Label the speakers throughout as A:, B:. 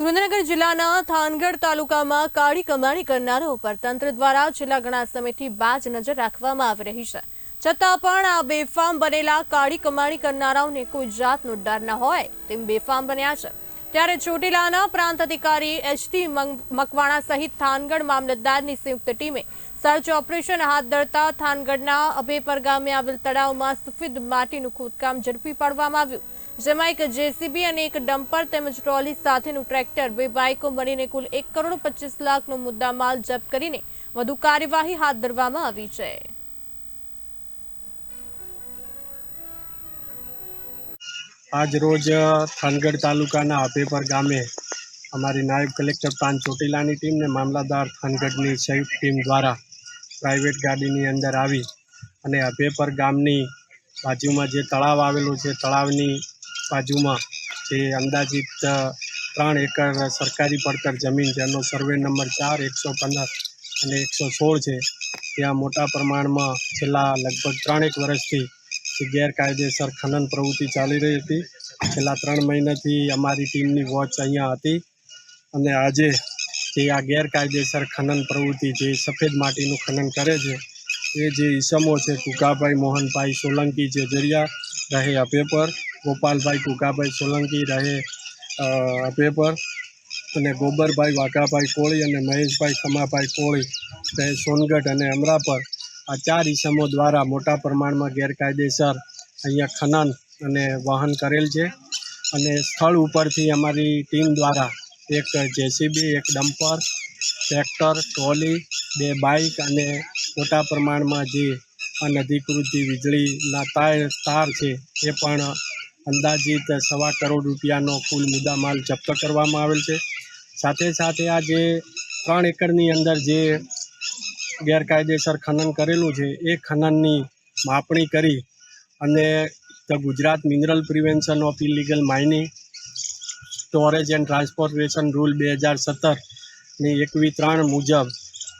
A: સુરેન્દ્રનગર જિલ્લાના થાનગઢ તાલુકામાં કાળી કમાણી કરનારાઓ પર તંત્ર દ્વારા છેલ્લા ઘણા સમયથી બાજ નજર રાખવામાં આવી રહી છે. છતાં પણ આ બેફામ બનેલા કાળી કમાણી કરનારાઓને કોઈ જાતનો ડર ન હોય તેમ બેફામ બન્યા છે. ત્યારે ચોટીલાના પ્રાંત અધિકારી એચટી મકવાણા સહિત થાનગઢ મામલતદારની સંયુક્ત ટીમે સર્ચ ઓપરેશન હાથ ધરતા થાનગઢના અભેપર ગામે આવેલ તળાવમાં સફેદ માટીનું ખોદકામ ઝડપી પાડવામાં આવ્યું. જેમાં એક જેસીબી અને એક ડમ્પર તેમજ ટ્રોલી સાથેનું ટ્રેક્ટર, બે બાઇકો મળીને કુલ એક કરોડ પચીસ લાખનો મુદ્દામાલ જપ્ત કરીને વધુ કાર્યવાહી હાથ ધરવામાં આવી છે.
B: આજ રોજ થાનગઢ તાલુકાના આભેપર ગામે અમારી નાયબ કલેક્ટર પાન ચોટીલાની ટીમ ને મામલાદાર થાનગઢની સંયુક્ત ટીમ દ્વારા પ્રાઇવેટ ગાડીની અંદર આવી અને અભેપર ગામની બાજુમાં જે તળાવ આવેલું છે, તળાવની બાજુમાં જે અંદાજિત ત્રણ એકર સરકારી પડતર જમીન જેનો સર્વે નંબર ચાર, એકસો પંદર અને એકસો સોળ છે. ત્યાં મોટા પ્રમાણમાં છેલ્લા લગભગ ત્રણેક વર્ષથી જે ગેરકાયદેસર ખનન પ્રવૃત્તિ ચાલી રહી હતી. છેલ્લા ત્રણ મહિનાથી અમારી ટીમની વોચ અહીંયા હતી અને આજે જે આ ગેરકાયદેસર ખનન પ્રવૃત્તિ જે સફેદ માટીનું ખનન કરે છે, એ જે ઈસમો છે કુકાભાઈ મોહનભાઈ સોલંકી જે જરિયા રહે અભેપર ગોપાલભાઈ કુકાભાઈ સોલંકી રહે પેપર અને ગોબરભાઈ વાઘાભાઈ કોળી અને મહેશભાઈ ખમાભાઈ કોળી રહે સોનગઢ અને અમરાપર આ ચાર ઇસમો દ્વારા મોટા પ્રમાણમાં ગેરકાયદેસર અહીંયા ખનન અને વહન કરેલ છે. અને સ્થળ ઉપરથી અમારી ટીમ દ્વારા એક જેસીબી, એક ડમ્પર, ટ્રેક્ટર, ટ્રોલી, બે બાઇક અને મોટા પ્રમાણમાં જે અનધિકૃત વીજળીના તાર તાર છે એ પણ અંદાજિત સવા કરોડ રૂપિયાનો કુલ મુદ્દામાલ જપ્ત કરવામાં આવેલ છે. સાથે સાથે આ જે ત્રણ એકરની અંદર જે ગેરકાયદેસર ખનન કરેલું છે, એ ખનનની માપણી કરી અને the Gujarat mineral prevention of illegal mining storage and transportation rule બે હજાર સત્તરની એકવી ત્રણ મુજબ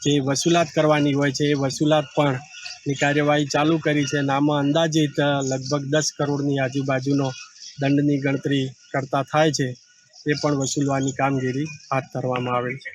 B: જે વસૂલાત કરવાની હોય છે, એ વસૂલાત પણ ની કાર્યવાહી ચાલુ કરી છે. અને આમાં અંદાજિત લગભગ દસ કરોડની આજુબાજુનો દંડની ગણતરી કરતા થાય છે. એ પણ વસૂલવાની કામગીરી હાથ ધરવામાં આવેલ છે.